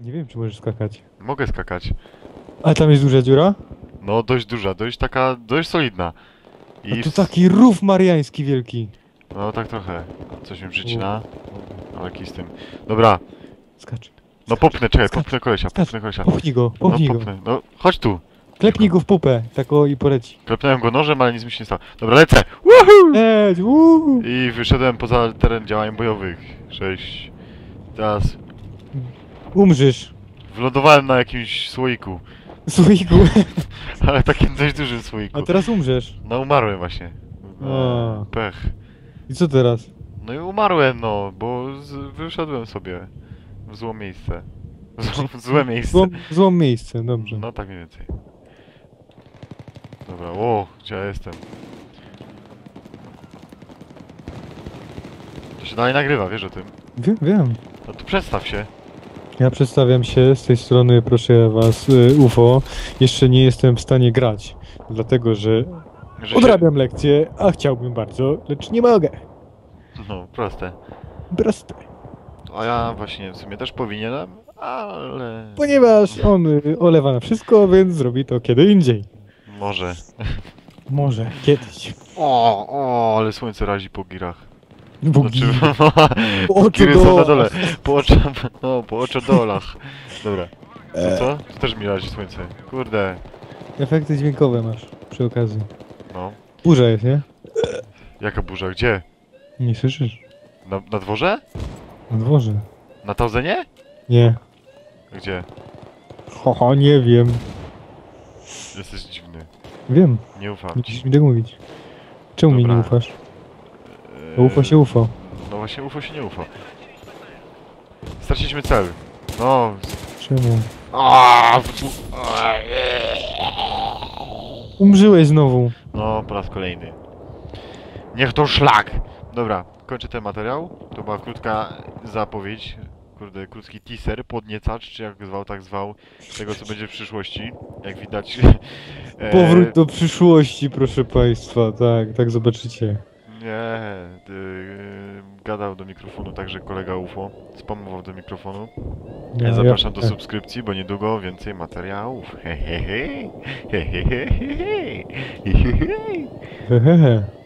Nie wiem, czy możesz skakać. Mogę skakać. A tam jest duża dziura? No, dość duża, dość taka, dość solidna. I... to taki rów mariański wielki. No, tak trochę. Coś mi przycina. Ale kij z tym. Dobra, Skacz. no popnę, czekaj, Skacz. popnę kolesia, Skacz. popnę kolesia. Popchnij go, No, popchnij go. popnę. No, chodź tu. Klepnij go w pupę, tak o i poleci. Klepnąłem go nożem, ale nic mi się nie stało. Dobra, lecę! Woohoo! Leć, uuu. I wyszedłem poza teren działań bojowych. Cześć. Teraz Umrzysz. wylądowałem na jakimś słoiku. Słoiku. Ale takim dość dużym słoiku. A teraz umrzesz. No umarłem właśnie. A. Pech. I co teraz? No i umarłem no, bo z, wyszedłem sobie w złe miejsce. W złe miejsce. Złą, złą miejsce, dobrze. No tak mniej więcej. Dobra, o, gdzie ja jestem? To się dalej nagrywa, wiesz o tym? Wiem, wiem. No to przedstaw się. Ja przedstawiam się, z tej strony proszę was y, UFO. Jeszcze nie jestem w stanie grać, dlatego że Że się- odrabiam lekcje, a chciałbym bardzo, lecz nie mogę. No, proste. Proste. A ja właśnie w sumie też powinienem, ale... Ponieważ on y, olewa na wszystko, więc zrobi to kiedy indziej. Może. Może, kiedyś. O, o, ale słońce razi po girach. Bugi. Znaczy, Oczu są na do... dole. Po oczach, no, po oczodolach. Dobra. E. Co, co? To też mi razi słońce. Kurde. Efekty dźwiękowe masz przy okazji. No. Burza jest, nie? Jaka burza? Gdzie? Nie słyszysz? Na, na dworze? Na dworze. Na Tauzenie? Nie. Gdzie? Haha, nie wiem. Jesteś dziwny. Wiem, Nie ufam nie ci. musisz mi tego mówić. Czemu mi nie ufasz? UFO się UFO. No właśnie, UFO się nie ufa. Straciliśmy cel. No. Czemu? Aaaa, w- Umrzyłeś znowu. No, po raz kolejny. Niech to szlak! Dobra, kończę ten materiał. To była krótka zapowiedź. Kurde, krótki teaser, podniecacz, czy jak zwał, tak zwał, tego co będzie w przyszłości. Jak widać. e, Powrót do przyszłości, proszę państwa. Tak, tak zobaczycie. Nie, y, gadał do mikrofonu także kolega UFO. Spamował do mikrofonu. Ja, Ja zapraszam do subskrypcji, bo niedługo więcej materiałów. Hehehe. Hehehe. Hehehe.